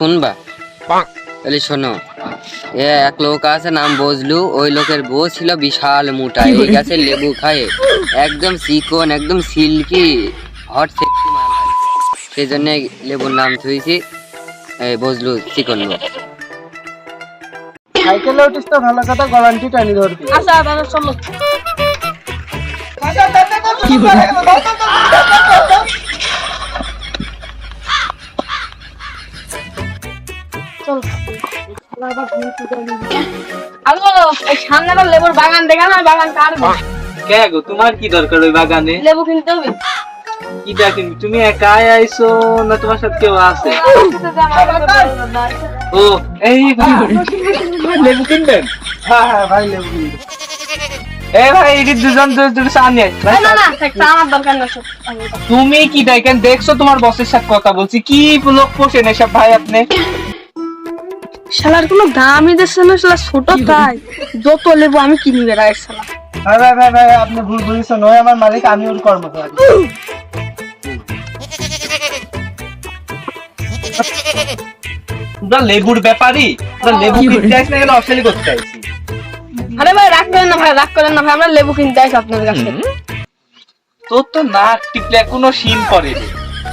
শুনবা তাহলে শোনো এ এক লোক আছে নাম বজলু ওই লোকের বউ ছিল বিশাল মোটা এই গাছে লেবু খায় একদম চিকন একদম সিল্কি হট সেক্সি মাল সেই জন্য লেবুর নাম থুইছি এই বজলু চিকন বউ সাইকেলে উঠিস তো ভালো কথা গ্যারান্টি টানি ধরবি আচ্ছা তাহলে চলো চলো আলো লেবুর বাগান দেখা না বাগান কার কে গো তোমার কি দরকার ওই বাগানে? লেবু কিনতে হবে? কি দেখেন তুমি একাই আইছো না তোমার সাথে কেউ আছে? ও এই ভাই। লেবু কিনবেন? হ্যাঁ হ্যাঁ ভাই লেবু কিনবেন এ ভাই এটি দুজন দুজন দুজন সামনে আয়। ভাই, না না থাক, তা আমার দরকার না সব তুমি কি দেখেন? দেখছ তোমার বসের সাথে কথা বলছি? কি লোক পোষেন এসব ভাই আপনি? শালার কোনো দামই দিচ্ছে না শালা ছোট তাই। যত লেবু আমি কিনি বেড়াই শালা। ভাই ভাই ভাই ভাই আপনি ভুল বুঝেছেন। নয় আমার মালিক আমি ওর কর্মচারী। তোমরা লেবুর ব্যাপারই তোমরা লেবু কিনতে আসলে গেলে অশালি করতে চাইছি আরে ভাই রাগ করেন না ভাই রাগ করেন না ভাই আমরা লেবু কিনতে আসি আপনার কাছে। তোর তো নাক টিপলে কোনো শিন পড়ে রে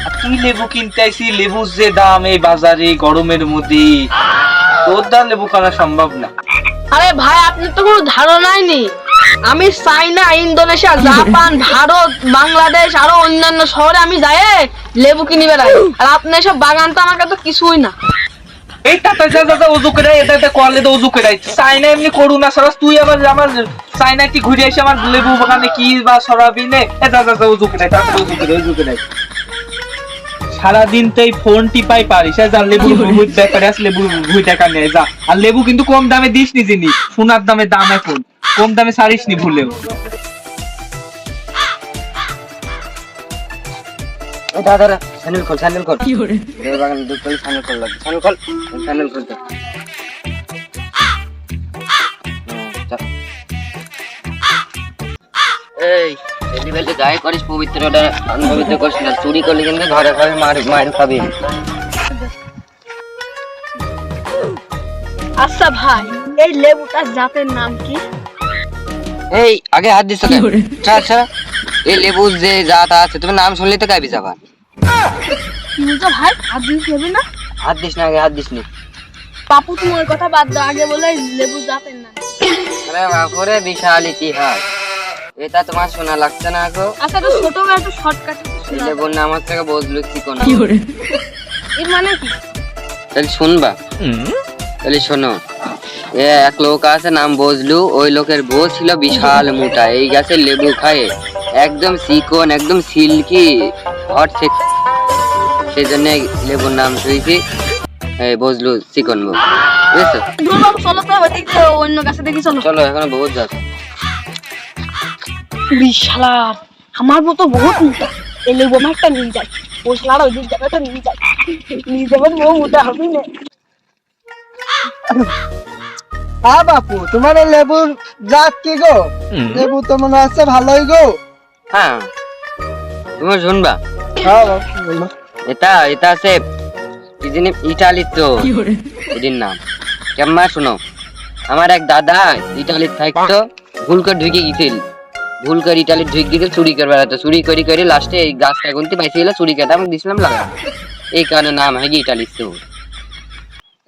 আর তুই লেবু কিনতে আইসি লেবুর যে দাম এই বাজারে গরমের মধ্যে। তোর লেবু সম্ভব না। আরে ভাই আপনার তো কোনো ধারণাই নেই। আমি China Indonesia Japan Bharat Bangladesh আরও অন্যান্য শহরে আমি যাই লেবু কিনি বেড়াই। আর আপনি সব বাগান তো আমার কাছে কিছুই না। এই যা যা উজু করে এটা এটা কলে তো উজু করে। চাইনা এমনি করু না সরাস তুই আবার আমার চাইনা কি ঘুরে এসে আমার লেবু বাগানে কি বা সরাবি নে? এটা যা যা উজু করে উজু করে উজু করে। সারাদিন তো এই ফোন টিপাই পারিস। যা লেবু ভুই ব্যাপারে আস লেবু ভুই টাকা নিয়ে যা। আর লেবু কিন্তু কম দামে দিস নি জিনিস সোনার দামে দাম এখন। কম দামে সারিস নি ভুলেও দাদা স্যান্ডেল খোল স্যান্ডেল খোল। কি করে? বাগান দুধ করলে স্যান্ডেল খোল স্যান্ডেল খোল স্যান্ডেল খুলতে এই এলি বেলি গায়ে করিস পবিত্রটা পবিত্র করিস না। চুরি করলে কিন্তু ঘরে ঘরে মার মার খাবি। আচ্ছা ভাই এই লেবুটার জাতের নাম কি? এই আগে হাত দিস কেন আচ্ছা আচ্ছা এই লেবু যে জাত আছে তুমি নাম শুনলে তো গাইবি যাবা। তুমি তো ভাই হাত দিস নেবে না? হাত দিস না আগে হাত দিস নি। পাপু তুমি ওই কথা বাদ দাও আগে বলে লেবু জাতের নাম। আরে বাপরে বিশাল ইতিহাস। এটা তোমার শোনা লাগছে না গো। আচ্ছা তো ছোট করে একটু শর্টকাট লেবুর নাম হচ্ছে গো বজলু চিকন এর মানে কি? তাহলে শুনবা। তাহলে শোনো। এ এক লোক আছে নাম বজলু। ওই লোকের বউ ছিল বিশাল মোটা। এই গাছে লেবু খায়। একদম চিকন একদম সিল্কি। হট সেক্স সেই জন্য লেবুর নাম থুইছি এই বজলু চিকন বউ। বুঝছ? চলো তো অন্য কাছে দেখি চলো। চলো এখনও বহুত যাচ্ছে বিশালার আমার মতো বহুত মোটা। একটা নিয়ে যায় ও শালার ওই দিক তো নিয়ে যায় নিয়ে যাবে বউ মোটা হবে না। হ্যাঁ বাপু তোমার এই লেবুর জাত কি গো? লেবু তো মনে হচ্ছে ভালোই গো। হ্যাঁ। তুমি শুনবা। হ্যাঁ এটা এটা আছে কি জানি ইটালির তো। এটির নাম। কেমন শুনো। আমার এক দাদা ইটালির থাকতো ভুল করে ঢুকে গেছিল ভুল করে ইটালি ঢুকে গেছিল চুরি করে বেড়াতো চুরি করি করে লাস্টে এই গাছটা গুনতে পাইছে গেলে চুরি কেটে আমি দিছিলাম লাগা এই কারণে নাম হয় কি ইটালির তো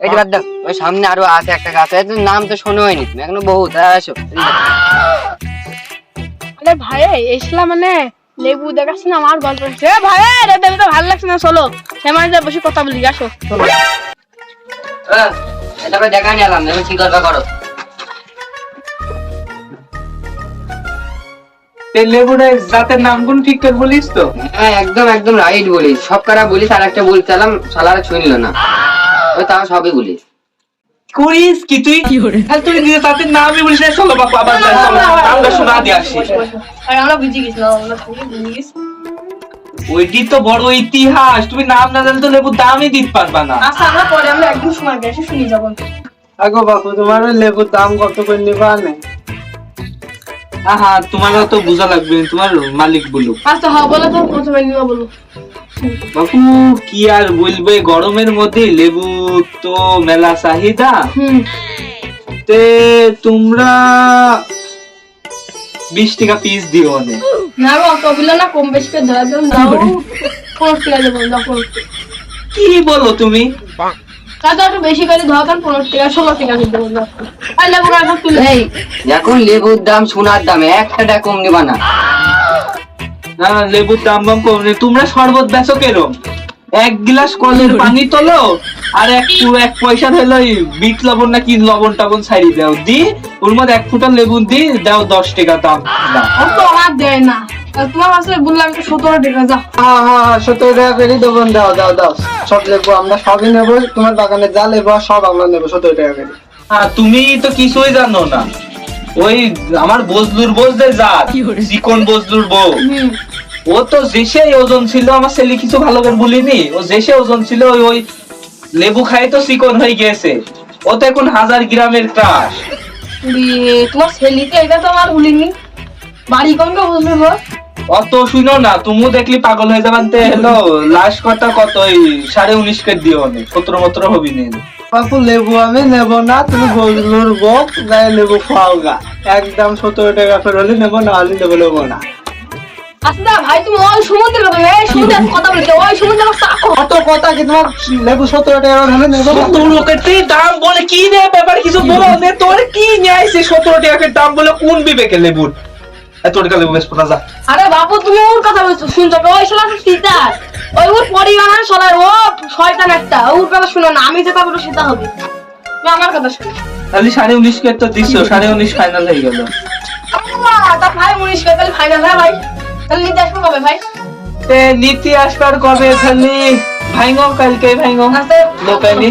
এই বাদ দাও। ওই সামনে আরও আছে একটা গাছ। আছে নাম তো শোনো হয়নি তুমি। এখনও বহুত। হ্যাঁ, আসো আরে ভাই মানে লেবু দেখাচ্ছি না আমার গল্প এ ভাই রে দেবে তো ভালো লাগছে না চলো। সেমানে যা বসে কথা বলি আসো। আহ, এটা দেখা নিয়ে এলাম। কি করবে করো। এই জাতের নামগুলো ঠিক করে বলিস তো। হ্যাঁ একদম একদম রাইট বলিস। সব কারা বলিস আর একটা বলছিলাম সালারা শুনলো না। ওই তাও সবই বলিস। করিস কি তুই? আর তুই নিজে জাতের নামই বলিস না চলো বাপু আবার যাই চলো আমরা শোনা দিয়ে আসি আমরা বুঝে গেছিলাম আমরা বুঝে গেছি। ওইটি তো বড় ইতিহাস তুমি নাম না জানলে তো লেবুর দামই দিতে পারবা না। আচ্ছা আমরা পরে আমরা একদিন সময় বেশি শুনি যাব। আগো বাপু তোমার লেবুর দাম কত করে নিবা না হ্যাঁ তোমার তো বোঝা লাগবে তোমার মালিক আচ্ছা হ্যাঁ বলো তো প্রথমে নিবা বলো। বাপু কি আর বলবে গরমের মধ্যে লেবু তো মেলা চাহিদা। তে তোমরা বিশ টাকা পিস দিও নে না গো না কম বেশি করে ধরা দাও। কি বলো তুমি? দাদা একটু বেশি করে ধরা পনেরো টাকা ষোলো টাকা দিয়ে আর লেবু এখন তুলে এই এখন লেবুর দাম সোনার দাম একটা টাকা কম নিবা না। না লেবুর দাম বাম কম নেই। তোমরা শরবত বেচো কেরম? এক গ্লাস কলের পানি তোলো আর এক এক পয়সা হলো বিট লবণ না কি লবণ টবণ ছাড়ি দাও। দি ওর মধ্যে এক ফুটা লেবু দি দাও দশ টাকা দাম। দাও। দেয় না। তোমার কাছে বললাম একটু সতেরো টাকা যাও হ্যাঁ হ্যাঁ সত্তর টাকা করে দেবো দাও দাও দাও। সব লেবু আমরা সবই নেব তোমার বাগানে যা লেবু সব আমরা নেব সত্তর টাকা করে হ্যাঁ তুমি তো কিছুই জানো না। ওই আমার বজলুর বোঝ যে চিকন বজলুর বউ। ও তো যেসে ওজন ছিল আমার ছেলে কিছু ভালো করে বলিনি। ও যেসে ওজন ছিল ওই ওই লেবু খাই তো চিকন হয়ে গেছে ও তো এখন হাজার গ্রামের ক্রাশ তোমার ছেলেকে এটা তো আমার বলিনি। বাড়ি বুঝবে গো অত শুনো না তুমিও দেখলি পাগল হয়ে যাবেন তে হলো লাস্ট কটা কত? ওই সাড়ে উনিশ কে দিও নে সতেরো মতরো হবি নে। বাপু লেবু আমি নেব না তুমি বজলুর বক যাই লেবু খাও গা। একদম সত্তর টাকা করে হলে নেব না হলে নেব নেব না। আচ্ছা ভাই তুমি ওই সমুদ্রের কথা এই সমুদ্রে কথা বলছি ওই সমুদ্রে আমার কত কথা কি তোমার লেবু টাকা হলে নেব? লোকের দাম বলে কি ব্যাপার কিছু বলো নে তোর কি নিয়ে সতেরো টাকার দাম বলে কোন বিবেকে লেবুর? এত টাকা লেবু বেশ না যা। আরে বাবু তুমি ওর কথা শুনছো? ওই শালা সীতার ওই ওর পরিবার সলাই ও শয়তান একটা। ওর কথা শুনো না আমি যেটা বলব সেটা হবে। তুমি আমার কথা শুনো। তাহলে সাড়ে উনিশ কে তো দিচ্ছ সাড়ে উনিশ ফাইনাল হয়ে গেল। তা ভাই উনিশ কে তাহলে ফাইনাল হ্যাঁ ভাই? তাহলে নিতে আসব কবে ভাই? তে নীতি আসবার কবে খালি ভাইঙ্গো কালকে ভাইঙ্গো আচ্ছা। লোকালি।